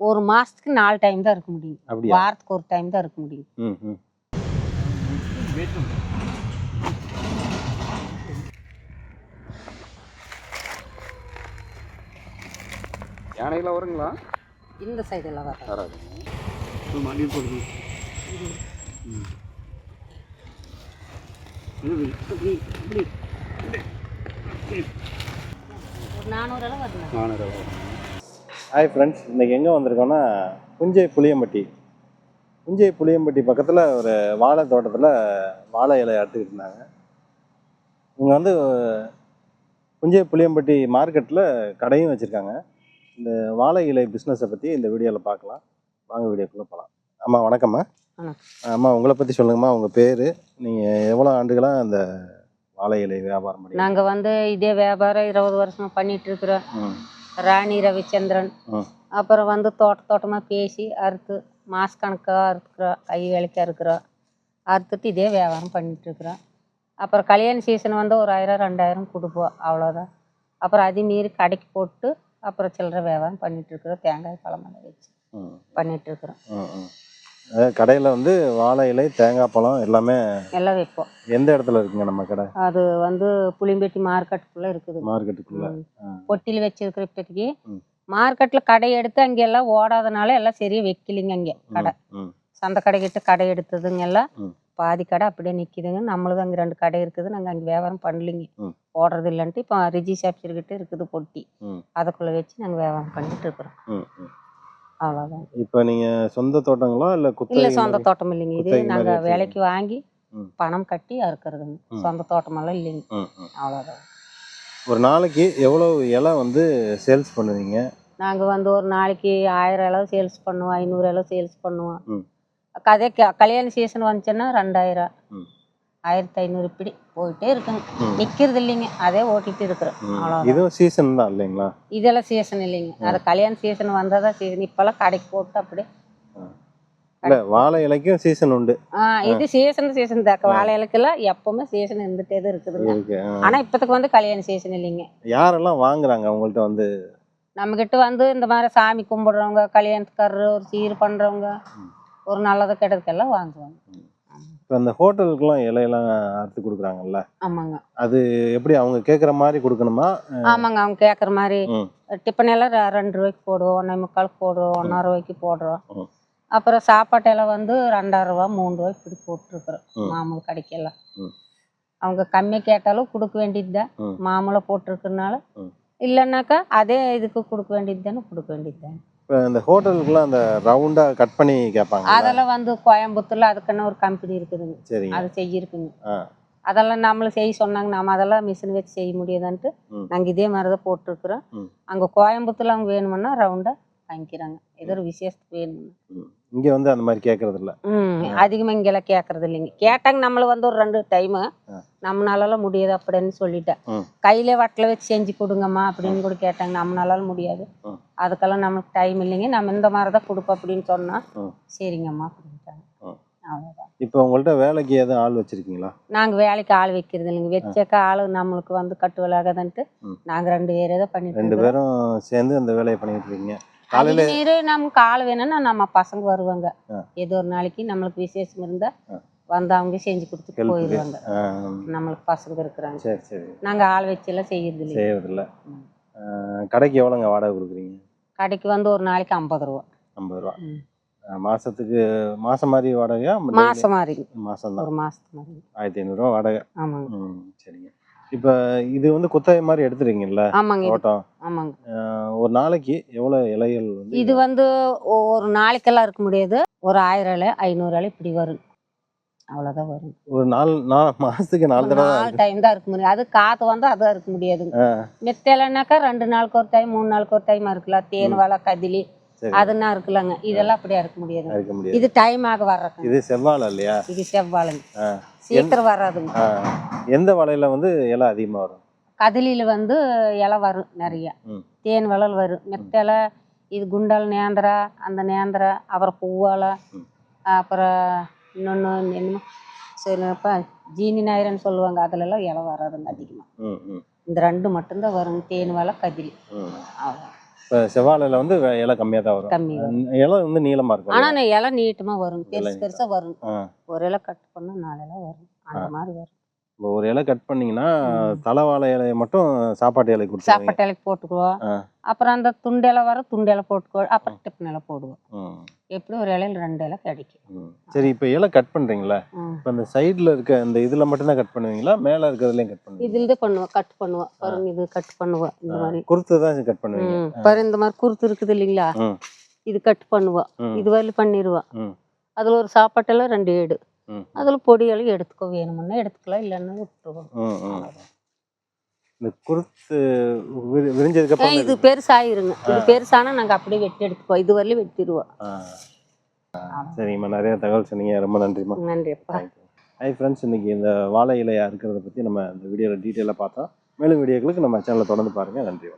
ஒரு மாசத்துக்கு நாலு டைம் தான் இருக்க முடியும். வாரத்துக்கு ஒரு டைம் தான் இருக்க முடியும். ம் ம். யானைகளாக வருங்களா? இந்த சைடெல்லாம் வர வராது. மண்ணில் நானூறு அளவு வரல நானூறு ஹாய் ஃப்ரெண்ட்ஸ் இன்றைக்கி எங்கே வந்திருக்கோன்னா புஞ்சை புளியம்பட்டி. புஞ்சை புளியம்பட்டி பக்கத்தில் ஒரு வாழை தோட்டத்தில் வாழை இலையை அறுத்துக்கிட்டு இருந்தாங்க. இவங்க வந்து புஞ்சை புளியம்பட்டி மார்க்கெட்டில் கடையும் வச்சுருக்காங்க. இந்த வாழை இலை பிஸ்னஸை பற்றி இந்த வீடியோவில் பார்க்கலாம். வாங்க வீடியோக்குள்ளே போகலாம் அம்மா வணக்கம்மா. வணக்கம். அம்மா உங்களை பற்றி சொல்லுங்கம்மா உங்கள் பேர். நீங்கள் எவ்வளோ ஆண்டுகளாக அந்த வாழை இலை வியாபாரம் பண்ணி நாங்க வந்து இதே வியாபாரம் இருபது வருஷமா பண்ணிட்டு இருக்கிறோம். ம். ராணி ரவிச்சந்திரன். அப்புறம் வந்து தோட்ட தோட்டமா பேசி அறுத்து மாச கணக்காக அறுத்துக்கிறோம் கை வேலைக்கு அறுக்கிறோம் அறுத்துட்டு இதே வியாபாரம் பண்ணிட்டு இருக்கிறோம் அப்புறம் கல்யாண சீசன் வந்து ஒரு ஆயிரம் ரெண்டாயிரம் கொடுப்போம் அவ்வளோதான் அப்புறம் அதே மீறி கடைக்கு போட்டு அப்புறம் சில்லறை வியாபாரம் பண்ணிட்டு இருக்கிறோம் தேங்காய் பழமெல்லாம் வச்சு ம் கடையில் வந்து வாழை இலை தேங்காய் பழம் எல்லாமே எல்லாம் வைப்போம் எந்த இடத்துல இருக்குங்க நம்ம கடை? அது வந்து புளிம்பேட்டி மார்க்கெட்டுக்குள்ள இருக்குது. மார்க்கெட்டுக்குள்ள. பொட்டியில் வச்சிருக்கிற இப்போதைக்கு. மார்க்கெட்டில் கடை எடுத்து அங்கே எல்லாம் ஓடாதனால எல்லாம் சரியா வைக்கலிங்க அங்கே கடை. சந்தை கடைக்கிட்ட கடை எடுத்ததுங்க எல்லாம். பாதி கடை அப்படியே நிற்கிதுங்க நம்மளுது அங்கே ரெண்டு கடை இருக்குது. நாங்கள் அங்கே வியாபாரம் பண்ணலிங்க. ஓடுறது இல்லைன்ட்டு இப்போ ரிஜி சாப்ஸர்கிட்ட இருக்குது பொட்டி. அதுக்குள்ளே வச்சு நாங்கள் வியாபாரம் பண்ணிட்டு இருக்கிறோம். அவ்வளோதான் இப்போ நீங்கள் சொந்த தோட்டங்களா இல்லை இல்லை சொந்த? தோட்டம் இல்லைங்க இது நாங்கள் வச்சிருக்கீங்க. வேலைக்கு வாங்கி. பணம் கட்டி அறுக்கிறதுங்க. சொந்த தோட்டமெல்லாம் இல்லைங்க ம் ம். அவ்வளோதான் ஒரு நாளைக்கு எவ்வளோ இலை வந்து சேல்ஸ் பண்ணுவீங்க நாங்கள் வந்து ஒரு நாளைக்கு ஆயிரம் அளவு சேல்ஸ் பண்ணுவோம் ஐநூறு அளவு சேல்ஸ் பண்ணுவோம். அதே கல்யாண சீசன் வந்துச்சுன்னா ரெண்டாயிரம். ஆயிரத்தி ஐநூறு இப்படி போயிட்டே இருக்குங்க. ம். நிற்கிறது இல்லைங்க. அதே ஓட்டிட்டு இருக்கிறோம். ம். அவ்வளோதான் இதுவும் சீசன் தான் இல்லைங்களா? இதெல்லாம் சீசன் இல்லைங்க. அது கல்யாண சீசன் வந்தால் தான் சீசன் இப்போல்லாம் கடைக்கு போட்டு அப்படியே இல்லை வாழை இலைக்கும் சீசன் உண்டு. ஆ இது சீசன் சீசன் தாக்க வாழைகளுக்கெல்லாம் எப்பவுமே சீசன் இருந்துகிட்டே தான் இருக்குதுங்க. ஆனால் இப்போதுக்கு வந்து கல்யாண சீசன் இல்லைங்க. யாரெல்லாம் வாங்குறாங்க உங்கள்கிட்ட வந்து? நம்மக்கிட்ட வந்து இந்த மாதிரி சாமி கும்பிடுறவங்க கல்யாணத்துக்காரரு ஒரு சீர் பண்ணுறவங்க. ஒரு நல்லது கெட்டதுக்கெல்லாம் வாங்குவாங்க. இப்போ இந்த ஹோட்டலுக்குலாம் இலையெல்லாம் அறுத்து கொடுக்குறாங்கல்ல ஆமாங்க அது எப்படி அவங்க கேட்குற மாதிரி கொடுக்கணுமா ஆமாங்க அவங்க கேட்குற மாதிரி. டிஃபன் எல்லாம் ரெண்டு ரூபாய்க்கு போடுவோம் ஒன்றே முக்காலுக்கு போடுவோம் ஒன்றரை ரூபாய்க்கு போடுறோம். அப்புறம் சாப்பாட்டெல்லாம் வந்து ரெண்டாயிரம் ரூபா மூணு ரூபாய்க்கு இப்படி போட்டுருக்குறோம். மாமூல் கடைக்கெல்லாம். அவங்க கம்மியாக கேட்டாலும் கொடுக்க வேண்டியது தான். மாமூலாக போட்டிருக்கறனால ம். இல்லைன்னாக்கா அதே இதுக்கு கொடுக்க வேண்டியது தானே கொடுக்க வேண்டியது தானே. இப்போ இந்த ஹோட்டலுக்குலாம் அந்த ரவுண்டாக கட் பண்ணி கேட்பாங்க அதெல்லாம் வந்து கோயம்புத்தூர்ல அதுக்குன்னு ஒரு கம்பெனி இருக்குதுங்க சரிங்க. அது செய்யிருக்குங்க. அதெல்லாம் நம்மளும் செய்ய சொன்னாங்க நம்ம அதெல்லாம் மிஷின் வச்சு செய்ய முடியாதுன்ட்டு. ம். நாங்கள் இதே மாதிரி தான் போட்டிருக்கிறோம். அங்கே கோயம்புத்தூர்ல அவங்க வேணுமுன்னா ரவுண்டாக வாங்கிக்கிறாங்க. ஏதோ ஒரு விசேஷத்துக்கு வேணும்னா. இங்கே வந்து அந்த மாதிரி கேட்கறது இல்ல ம் அதிகமாக இங்கெல்லாம் கேட்கறது இல்லைங்க கேட்டாங்க நம்மள வந்து ஒரு ரெண்டு டைமு. நம்மளால முடியாது அப்படின்னு சொல்லிட்டேன். கையிலே வட்டில் வச்சு செஞ்சு கொடுங்கம்மா அப்படின்னு கூட கேட்டாங்க நம்மளால முடியாது. அதுக்கெல்லாம் நமக்கு டைம் இல்லைங்க. நம்ம இந்த மாதிரி தான் கொடுப்போம் அப்படின்னு சொன்னா. சரிங்கம்மா அப்படின்ட்டாங்க. இப்போ உங்கள்கிட்ட வேலைக்கு எதுவும் ஆள் வச்சிருக்கீங்களா? நாங்கள் வேலைக்கு ஆள் வைக்கிறது இல்லைங்க. வச்சாக்கா ஆள் நம்மளுக்கு வந்து கட்டுவலாகதான்ட்டு ம். நாங்கள் ரெண்டு பேரே தான் பண்ணிட்டு ரெண்டு. பேரும் சேர்ந்து அந்த வேலையை பண்ணிட்டு இருக்கீங்க. காலையில மீறி நமக்கு ஆள் வேணும்னா நம்ம பசங்க வருவாங்க. ஏதோ ஒரு நாளைக்கு நம்மளுக்கு விசேஷம் இருந்தா. வந்து அவங்க செஞ்சு கொடுத்துட்டு. போயிடுவாங்க நம்மளுக்கு பசங்க இருக்கிறாங்க. சரி சரி. நாங்க ஆள் வச்செல்லாம் செய்யறது இல்லைங்க செய்யறதில்ல. ம். ஆ, கடைக்கு எவ்வளோங்க வாடகை கொடுக்குறீங்க? கடைக்கு வந்து ஒரு நாளைக்கு ஐம்பது ரூபா. ஐம்பது ரூபா. மாசத்துக்கு மாசம் மாதிரி வாடகையா? மாசம் மாதிரி. மாசம் தான் ஒரு மாசத்துக்கு மாதிரி. ஆயிரத்தி ஐநூறுரூவா வாடகை. ஆமாங்க. சரிங்க. இப்போ இது வந்து குத்தகை மாதிரி எடுத்துறீங்கல்ல ஆமாங்க இது தோட்டம். ஆமாங்க. ஒரு நாளைக்கு எவ்வளோ இலைகள் வந்து இது வந்து ஒ- ஒரு நாளைக்கெல்லாம் இருக்க முடியாது. ஒரு ஆயிரம் இலை ஐநூறு இலை இப்படி வரும். அவ்வளவுதான் வரும். ஒரு நாலு நாலு மாசத்துக்கு நாலு தடவை நாலு டைம் தான் இருக்க முடியும். அது காத்து வந்து அதான் இருக்க முடியாதுங்க. ஆ, மெத்தலைனாக்கா ரெண்டு நாளுக்கு ஒரு டைம் மூணு நாளுக்கு ஒரு டைம் இருக்கலாம். தேன் வாழை கதிலி சரி. அதுன்னா இருக்கலாங்க இதெல்லாம் அப்படியே இருக்க முடியாது. இருக்க முடியாது. இது டைம் ஆக வர்றதுங்க. இது செவ்வாழை இல்லையா? இது செவ்வாழைங்க. சீக்கிரம் வராதுங்க எந்த வலையில வந்து இலை அதிகமாக வரும்? கதிலியில் வந்து இலை வரும் நிறைய. தேன் வளல் வரும். மெத்தலை இது குண்டல் நேந்திரா அந்த நேந்திரா அப்புறம் பூவாலை. அப்புறம் இன்னொன்று என்னமோ சரிப்பா ஜீனி நாயிரன்னு சொல்லுவாங்க. அதுலலாம் இலை வராதுங்க அதிகமாக இந்த ரெண்டு மட்டும்தான் வரும். தேன் வலை கதிலி. ம். அவ்வளோ செவ்வாழையில் வந்து இலை கம்மியாக தான் வரும். இலை வந்து நீளமாக இருக்கும். ஆனா இலை நீட்டமா வரும். பெருசு பெருசா வரும். ஒரு இலை கட் பண்ணா நாலு இலை வரும். அந்த மாதிரி வரும். ஒரு இலை கட் பண்ணீங்கன்னா. தலைவாழை இலையை மட்டும் சாப்பாட்டு இலை கொடுத்துருவீங்க சாப்பாட்டு இலைக்கு போட்டுக்குவோம். அப்புறம் அந்த துண்டு இலை வர துண்டு இலை போட்டுக்குவோம் அப்புறம் டிஃபன் இலை போடுவோம் எப்படி ஒரு இலையில ரெண்டு இலை கிடைக்கும். சரி இப்போ இலை கட் பண்ணுறீங்களா. இப்போ அந்த சைடில் இருக்க இந்த இதில் மட்டும்தான் கட் பண்ணுவீங்களா மேலே இருக்கிறதுலையும் கட் பண்ணுவீங்க இதுல பண்ணுவோம் கட் பண்ணுவோம் பாருங்க இது கட் பண்ணுவோம் இந்த மாதிரி குறுத்து தான் கட் பண்ணுவீங்க. பாரு இந்த மாதிரி குருத்து இருக்குது இல்லைங்களா. இது கட் பண்ணுவோம். இது வரையிலும் பண்ணிடுவோம். அதுல ஒரு சாப்பாட்டெல்லாம் ரெண்டு ஏடு. அதுல பொடியெல்லாம் எடுத்துக்கோ வேணுமுன்னா எடுத்துக்கலாம் இல்லைன்னா விட்டுருவோம். இந்த குருத்து விரி- விரிஞ்சதுக்கு அப்புறம் இது பெருசாயிருங்க. இது பெருசானா நாங்க அப்படியே வெட்டி எடுத்துக்குவோம். இது வரையிலும் வெட்டிடுவோம் சரிங்கம்மா. நிறைய தகவல் சொன்னீங்க. ரொம்ப நன்றிம்மா. நன்றிப்பா. ஹாய் ஃப்ரெண்ட்ஸ் இன்னைக்கு இந்த வாழை இலையா இருக்கிறத பற்றி நம்ம இந்த வீடியோவில் டீட்டெயிலாக பார்த்தோம். மேலும் வீடியோக்களுக்கு நம்ம சேனலை தொடர்ந்து பாருங்கள் நன்றி